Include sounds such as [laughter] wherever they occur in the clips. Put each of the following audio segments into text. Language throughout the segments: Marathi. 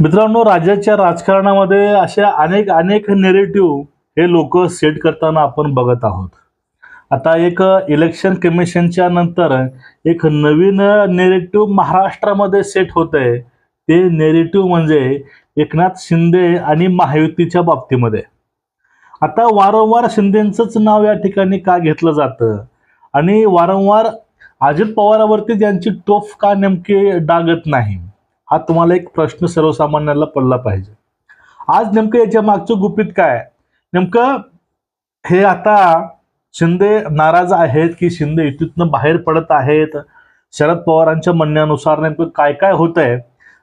मित्रांनो राज्याच्या राजकारणामध्ये अशा अनेक अनेक नेरेटिव्ह हे लोक सेट करताना आपण बघत आहोत. आता एक इलेक्शन कमिशनच्या नंतर एक नवीन नेरेटिव्ह महाराष्ट्रामध्ये सेट होत आहे ते नेरेटिव्ह म्हणजे एकनाथ शिंदे आणि महायुतीच्या बाबतीमध्ये. आता वारंवार शिंदेंचंच नाव या ठिकाणी का घेतलं जातं? आणि वारंवार अजित पवारावरती त्यांची टोफ का नेमकी डागत नाही? हा तुम्हाला एक प्रश्न सर्वसामान्याला पडला पाहिजे. आज नेमकं याच्या मागचं गुपित काय नेमकं हे आता शिंदे नाराज आहेत की शिंदे युतीतनं बाहेर पडत आहेत? शरद पवारांच्या म्हणण्यानुसार नेमकं काय काय होत आहे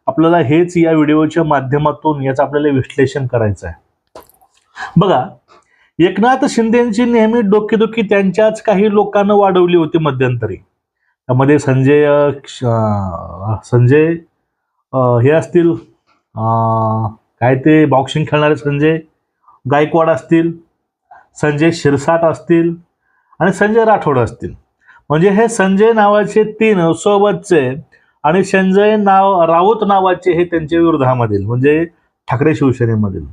आपल्याला हेच या व्हिडिओच्या माध्यमातून याचं आपल्याला विश्लेषण करायचं आहे. बघा एकनाथ शिंदेची नेहमी डोकेदुखी त्यांच्याच काही लोकांना वाढवली होती मध्यंतरी. त्यामध्ये संजय संजय हे असतील काय ते बॉक्सिंग खेळणारे संजय गायकवाड असतील संजय शिरसाट असतील आणि संजय राठोड असतील. म्हणजे हे संजय नावाचे तीन सोबतचे आणि संजय नाव राऊत नावाचे हे त्यांच्या विरोधामधील म्हणजे ठाकरे शिवसेनेमधील.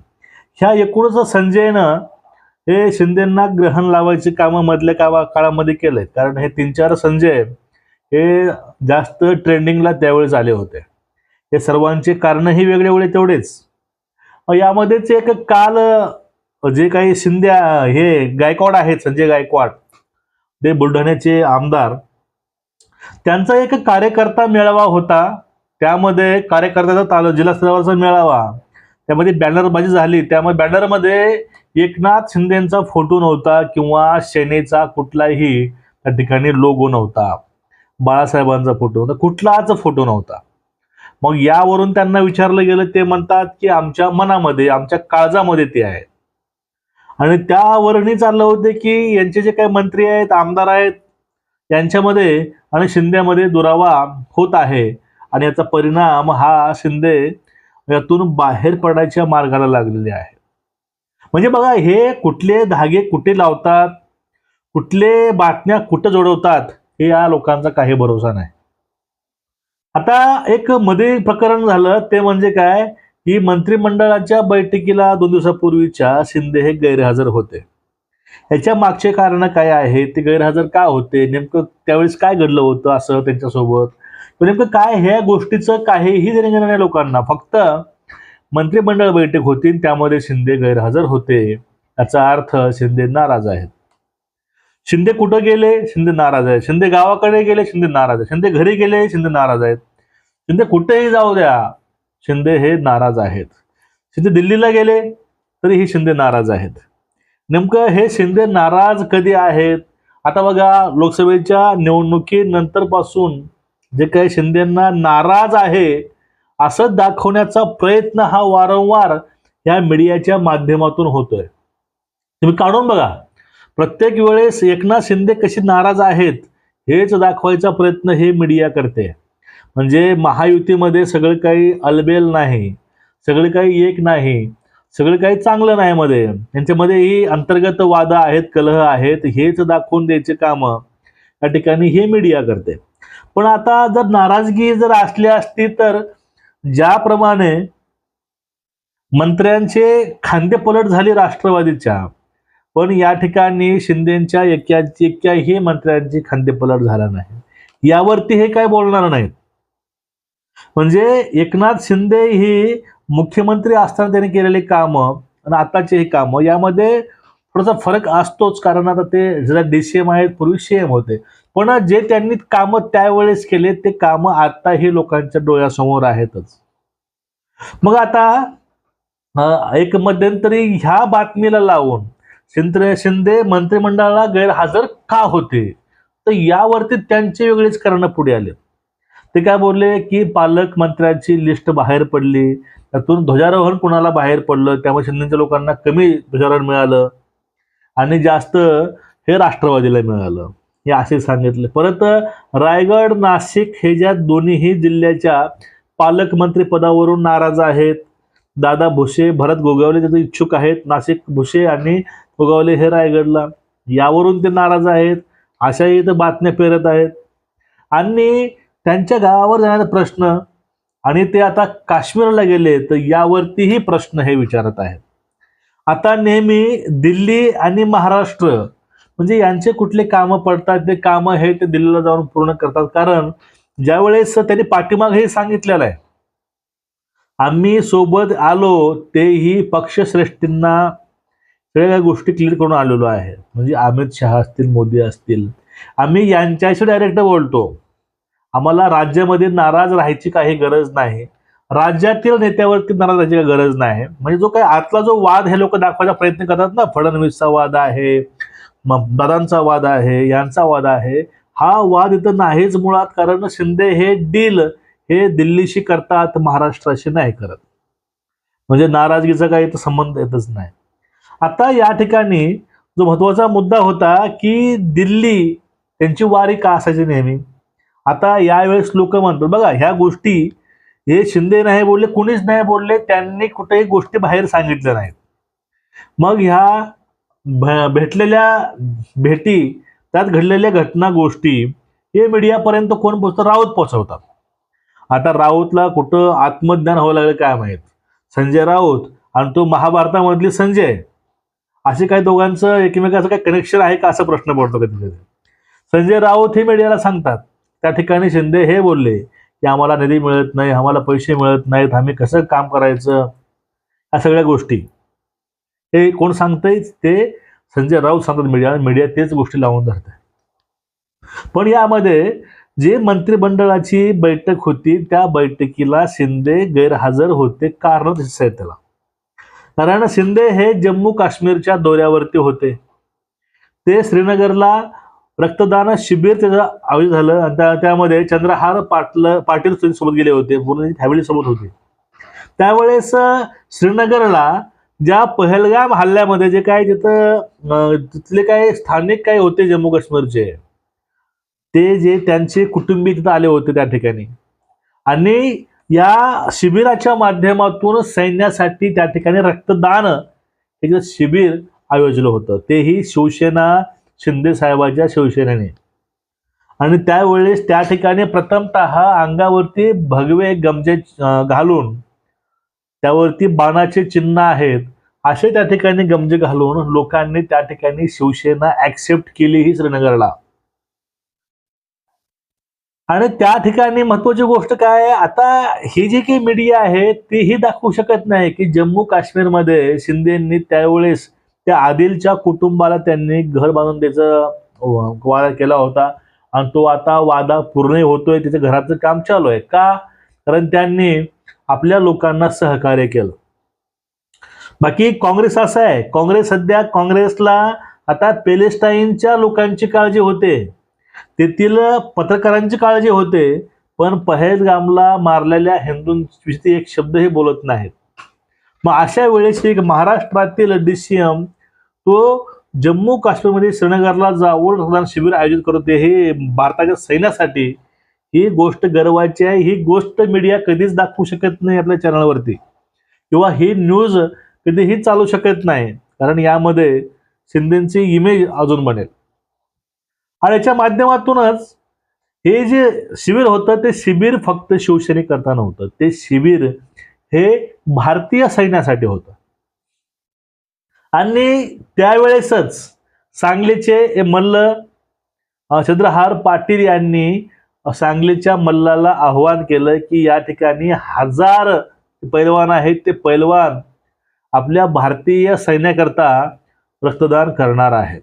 ह्या एकूणच संजयनं हे शिंदेंना ग्रहण लावायची कामं मधल्या कामा काळामध्ये केलंय कारण हे तीन चार संजय हे जास्त ट्रेंडिंगला त्यावेळेस आले होते. हे सर्वांचे कारणही वेगळे वेगळे तेवढेच यामध्येच एक काल जे काही शिंदे हे गायकवाड आहेत संजय गायकवाड ते बुलढाण्याचे आमदार त्यांचा एक कार्यकर्ता मेळावा होता. त्यामध्ये कार्यकर्त्याचा ताल जिल्हास्तरावरचा मेळावा. त्यामध्ये बॅनरबाजी झाली. त्यामुळे बॅनरमध्ये एकनाथ शिंदेचा फोटो नव्हता किंवा सेनेचा कुठलाही त्या ठिकाणी लोगो नव्हता. बाळासाहेबांचा फोटो नव्हता. कुठलाच फोटो नव्हता. मग यावरून त्यांना विचारलं गेलं ते म्हणतात की आमच्या मनामध्ये आमच्या काळजामध्ये ते आहे आणि त्यावरणी चाललं होते की यांचे जे काही मंत्री आहेत आमदार आहेत यांच्यामध्ये आणि शिंदेमध्ये दुरावा होत आहे. आणि याचा परिणाम हा शिंदे यातून बाहेर पडायच्या मार्गाला लागलेले आहे म्हणजे बघा हे कुठले धागे कुठे लावतात कुठले बातम्या कुठं जोडवतात हे या लोकांचा काही भरोसा नाही. आता एक मध्ये प्रकरण झालं ते म्हणजे काय? की मंत्रिमंडळाच्या बैठकीला दोन दिवसापूर्वीच्या शिंदे हे गैरहजर होते. ह्याच्या मागचे कारण काय आहे ते गैरहजर का होते? नेमकं त्यावेळेस काय घडलं होतं असं त्यांच्यासोबत? नेमकं काय ह्या गोष्टीचं काहीही देणं घेणं नाही लोकांना. फक्त मंत्रिमंडळ बैठक होती आणि त्यामध्ये शिंदे गैरहजर होते. याचा अर्थ शिंदे नाराज आहेत. शिंदे कुठं गेले? शिंदे नाराज आहेत. शिंदे गावाकडे गेले शिंदे नाराज आहेत. शिंदे घरी गेले शिंदे नाराज आहेत. शिंदे कुठेही जाऊ द्या शिंदे हे नाराज आहेत. शिंदे दिल्लीला गेले तरीही शिंदे नाराज आहेत. नेमकं हे शिंदे नाराज कधी आहेत? आता बघा लोकसभेच्या निवडणुकीनंतरपासून जे काही शिंदेना नाराज आहे असं दाखवण्याचा प्रयत्न हा वारंवार या मीडियाच्या माध्यमातून होतोय. तुम्ही काढून बघा. प्रत्येक वेळेस एकनाथ शिंदे कशी नाराज आहेत हेच दाखवायचा प्रयत्न हे मीडिया करते. म्हणजे महायुतीमध्ये सगळं काही अलबेल नाही सगळं काही एक नाही सगळं काही चांगलं नाही मध्ये. यांच्यामध्येही अंतर्गत वाद आहेत कलह आहेत हेच दाखवून द्यायचे कामं या ठिकाणी हे मीडिया करते. पण आता जर नाराजगी जर असली असती तर ज्याप्रमाणे मंत्र्यांचे खांदेपलट झाली राष्ट्रवादीच्या पण या ठिकाणी शिंदेच्या एक्याची एक्याही मंत्र्यांची खांदेपलट झाला नाही. यावरती हे काय बोलणार नाहीत? म्हणजे एकनाथ शिंदे ही मुख्यमंत्री असताना त्यांनी केलेली कामं आणि आताचे हे कामं यामध्ये थोडासा फरक असतोच कारण आता ते जरा डीसीएम आहेत पूर्वी सीएम होते. पण जे त्यांनी कामं त्यावेळेस केले ते कामं आताही लोकांच्या डोळ्यासमोर आहेतच. मग आता एक मध्यंतरी ह्या बातमीला लावून शिंदे शिंदे मंत्रिमंडळाला गैरहजर का होते? तर यावरती त्यांचे वेगळेच कारण पुढे आले. ते काय बोलले की पालकमंत्र्यांची लिस्ट बाहेर पडली. त्यातून ध्वजारोहण कुणाला बाहेर पडलं? त्यामुळे शिंदेच्या लोकांना कमी ध्वजारोहण मिळालं. आणि जास्त हे राष्ट्रवादीला मिळालं. हे असे सांगितले. परत रायगड नाशिक हे ज्या दोन्हीही जिल्ह्याच्या पालकमंत्री पदावरून नाराज आहेत. दादा भुसे भरत गोगावले त्याचे इच्छुक आहेत. नाशिक भुसे आणि गोगावले हे रायगडला. यावरून ते नाराज आहेत. अशाही इथं बातम्या पेरत आहेत. आणि त्यांच्या गावावर जाण्याचा प्रश्न आणि ते आता काश्मीरला गेले तर यावरतीही प्रश्न हे विचारत आहेत. आता नेहमी दिल्ली आणि महाराष्ट्र म्हणजे यांचे कुठले कामं पडतात ते कामं हे ते दिल्लीला जाऊन पूर्ण करतात. कारण ज्यावेळेस त्यांनी पाठीमाग हे सांगितलेलं आहे आम्ही सोबत आलो तेही पक्षश्रेष्ठींना सगळ्या काही गोष्टी क्लिअर करून आलेलो आहे. म्हणजे अमित शहा असतील मोदी असतील. आम्ही यांच्याशी डायरेक्ट बोलतो. आम्हाला राज्यामध्ये नाराज राहायची काही गरज नाही. राज्यातील नेत्यावरती नाराज राहायची काही गरज नाही. म्हणजे जो काही आतला जो वाद हे लोक दाखवायचा प्रयत्न करतात ना फडणवीसचा वाद आहे दादांचा वाद आहे यांचा वाद आहे हा वाद इथं नाहीच मुळात कारण शिंदे हे डील हे दिल्लीशी करतात महाराष्ट्राशी नाही करत. म्हणजे नाराजगीचा काही संबंध येतच नाही. आता या ठिकाणी जो महत्त्वाचा मुद्दा होता की दिल्ली त्यांची वारी का असायची नेहमी? आता यावेळेस लोक म्हणतात बघा ह्या गोष्टी हे शिंदे नाही बोलले कुणीच नाही बोलले त्यांनी कुठेही गोष्टी बाहेर सांगितल्या नाहीत. मग ह्या भ- भेटलेल्या भेटी त्यात घडलेल्या घटना गोष्टी हे मीडियापर्यंत कोण पोचतं राऊत पोचवतात आता राऊतला कुठं आत्मज्ञान व्हावं लागलं काय माहीत? संजय राऊत आणि तो महाभारतामधली संजय असे काही दोघांचं एकमेकाचं काही कनेक्शन आहे का असा प्रश्न पडतो कधी संजय राऊत हे मीडियाला सांगतात. त्या ठिकाणी शिंदे हे बोलले की आम्हाला निधी मिळत नाही आम्हाला पैसे मिळत नाहीत आम्ही कसं काम करायचं? या सगळ्या गोष्टी. हे कोण सांगतंय? ते संजय राऊत सांगतात मीडिया मीडिया तेच गोष्टी लावून धरते पण यामध्ये जे मंत्रिमंडळाची बैठक होती त्या बैठकीला शिंदे गैरहजर होते कारण दिसत त्याला. कारण शिंदे हे जम्मू काश्मीरच्या दौऱ्यावरती होते. ते श्रीनगरला रक्तदान शिबिर त्याचं आयोजित झालं आणि त्या- त्यामध्ये चंद्रहार पाटल पाटील सोबत गेले होते पूर्ण फॅमिली सोबत होते. त्यावेळेस श्रीनगरला ज्या पहलगाम हल्ल्यामध्ये जे काय तिथं तिथले काय स्थानिक काय होते जम्मू काश्मीरचे ते जे त्यांचे कुटुंबीय तिथं आले होते त्या ठिकाणी. आणि या शिबिराच्या माध्यमातून सैन्यासाठी त्या ठिकाणी रक्तदान एक शिबिर आयोजलं होतं. तेही शिवसेना शिंदे साहेबाच्या शिवसेनेने. आणि त्यावेळेस त्या ठिकाणी प्रथमतः अंगावरती भगवे गमजे घालून त्यावरती बाणाचे चिन्ह आहेत. असे त्या ठिकाणी गमजे घालून लोकांनी त्या ठिकाणी शिवसेना ऍक्सेप्ट केली ही श्रीनगरला. आणि त्या ठिकाणी महत्वाची गोष्ट काय आता ही जी काही मीडिया आहे तीही दाखवू शकत नाही की जम्मू काश्मीरमध्ये शिंदेंनी त्यावेळेस त्या आदिलच्या कुटुंबाला त्यांनी घर बांधून त्याचं वादा केला होता. आणि तो आता वादा पूर्ण होतोय त्याच्या घराचं काम चालू आहे. का? कारण त्यांनी आपल्या लोकांना सहकार्य केलं. बाकी काँग्रेस असं आहे. काँग्रेस सध्या काँग्रेसला आता पॅलेस्टाईनच्या लोकांची काळजी होते. तेथील पत्रकारांची काळजी होते पण पहलगामला मारलेल्या हिंदूंविषयी एक शब्दही बोलत नाहीत. मग अशा वेळेस एक महाराष्ट्रातील डीसीएम तो जम्मू काश्मीरमध्ये श्रीनगरला जाऊन रक्तदान शिबिर आयोजित करते हे भारताच्या सैन्यासाठी ही गोष्ट गर्वाची आहे. ही गोष्ट मीडिया कधीच दाखवू शकत नाही आपल्या चॅनलवरती. किंवा ही न्यूज कधीही चालू शकत नाही. कारण यामध्ये शिंदेची इमेज अजून बनेल. आणि याच्या माध्यमातूनच हे जे शिबिर होतं ते शिबिर फक्त शिवसैनिक करता नव्हतं. ते शिबिर हे भारतीय सैन्यासाठी होतं. आणि त्यावेळेसच सांगलीचे मल्ल चंद्रहार पाटील यांनी सांगलीच्या मल्लाला आव्हान केलं की या ठिकाणी हजार पैलवान आहेत ते पैलवान आपल्या भारतीय सैन्याकरता रक्तदान करणार आहेत.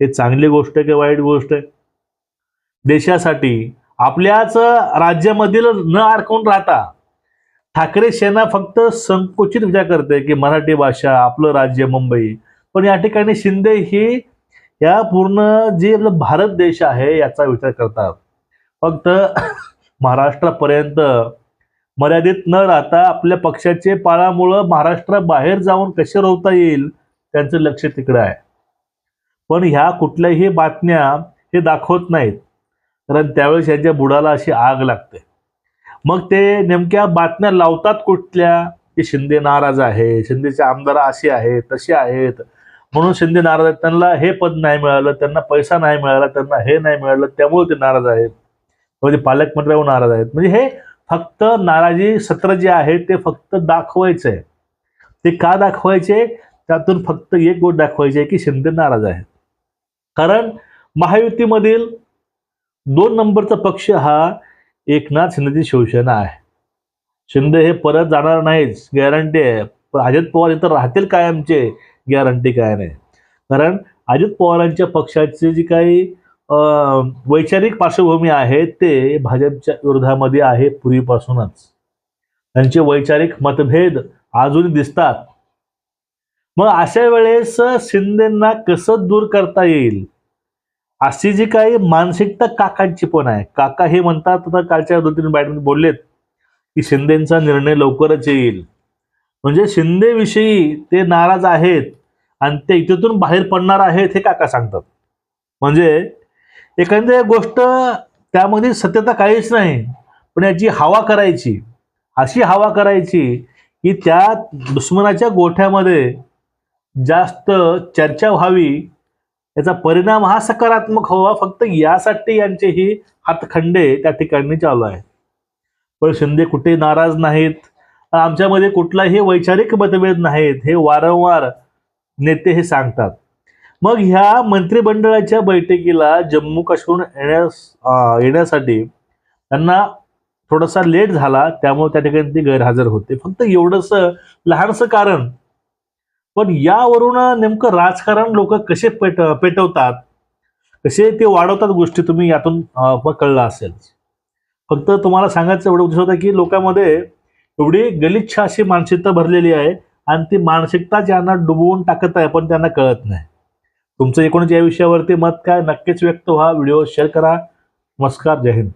हे चांगली गोष्ट आहे की वाईट गोष्ट आहे? देशासाठी आपल्याच राज्यामधील न अडकून राहता ठाकरे सेना फक्त संकुचित विचार करते की मराठी भाषा आपलं राज्य मुंबई. पण या ठिकाणी शिंदे ही या पूर्ण जे आपलं भारत देश आहे याचा विचार करतात. फक्त [coughs] महाराष्ट्रापर्यंत मर्यादित न राहता आपल्या पक्षाचे पाळामुळं महाराष्ट्राबाहेर जाऊन कसे रोवता येईल त्यांचं लक्ष तिकडं आहे. पण ह्या कुठल्याही बातम्या हे दाखवत नाहीत. कारण त्यावेळेस यांच्या बुडाला अशी आग लागते. मग ते नेमक्या बातम्या लावतात कुठल्या? की शिंदे नाराज आहे शिंदेचे आमदार असे आहेत तसे आहेत. म्हणून शिंदे नाराज आहेत. त्यांना हे पद नाही मिळालं त्यांना पैसा नाही मिळाला त्यांना हे नाही मिळालं त्यामुळे ते नाराज आहेत. म्हणजे पालकमंत्र्यावर नाराज आहेत. म्हणजे हे फक्त नाराजी सत्र जे आहे ते फक्त दाखवायचं आहे ते का दाखवायचे? त्यातून फक्त एक गोष्ट दाखवायची आहे की शिंदे नाराज आहेत. कारण महायुतीमधील दोन नंबरचा पक्ष हा एकनाथ शिंदेची शिवसेना आहे. शिंदे हे परत जाणार नाहीच गॅरंटी आहे. पण अजित पवार इथं राहतील कायमचे गॅरंटी काय नाही. कारण अजित पवारांच्या पक्षाची जी काही वैचारिक पार्श्वभूमी आहे ते भाजपच्या विरोधामध्ये आहे पूर्वीपासूनच. त्यांचे वैचारिक मतभेद अजूनही दिसतात. मग अशा वेळेस शिंदेना कसं दूर करता येईल? अशी जी काही मानसिकता काकांची पण आहे. काका हे म्हणतात आता कालच्या दोन तीन बॅटमध्ये बोललेत की शिंदेचा निर्णय लवकरच येईल. म्हणजे शिंदेविषयी ते नाराज आहेत आणि ते इथून बाहेर पडणार आहेत हे काका सांगतात. म्हणजे एखादी गोष्ट त्यामध्ये सत्यता काहीच नाही पण याची हवा करायची अशी हवा करायची की त्या दुश्मनाच्या गोठ्यामध्ये जास्त चर्चा व्हावी याचा परिणाम हा सकारात्मक हवा फक्त यासाठी यांचे ही हातखंडे त्या ठिकाणी चालू आहे पण शिंदे कुठे नाराज नाहीत. आमच्यामध्ये कुठलाही वैचारिक मतभेद नाहीत हे वारंवार नेते हे सांगतात. मग ह्या मंत्रिमंडळाच्या बैठकीला जम्मू काश्मीर येण्यास येण्यासाठी त्यांना थोडासा लेट झाला. त्यामुळे त्या ठिकाणी ते गैरहजर होते. फक्त एवढंसं लहानसं कारण पण यावरून नेमकं राजकारण लोक कसे पेट पेटवतात? कसे ते वाढवतात गोष्टी तुम्ही यातून कळलं असेल. फक्त तुम्हाला सांगायचं एवढं उद्देश होता की लोकांमध्ये एवढी गलिच्छ अशी मानसिकता भरलेली आहे आणि ती मानसिकता ज्यांना डुबवून टाकत आहे पण त्यांना कळत नाही. तुमचं एकूणच या विषयावरती मत काय? नक्कीच व्यक्त व्हा. व्हिडिओ शेअर करा. नमस्कार. जय हिंद.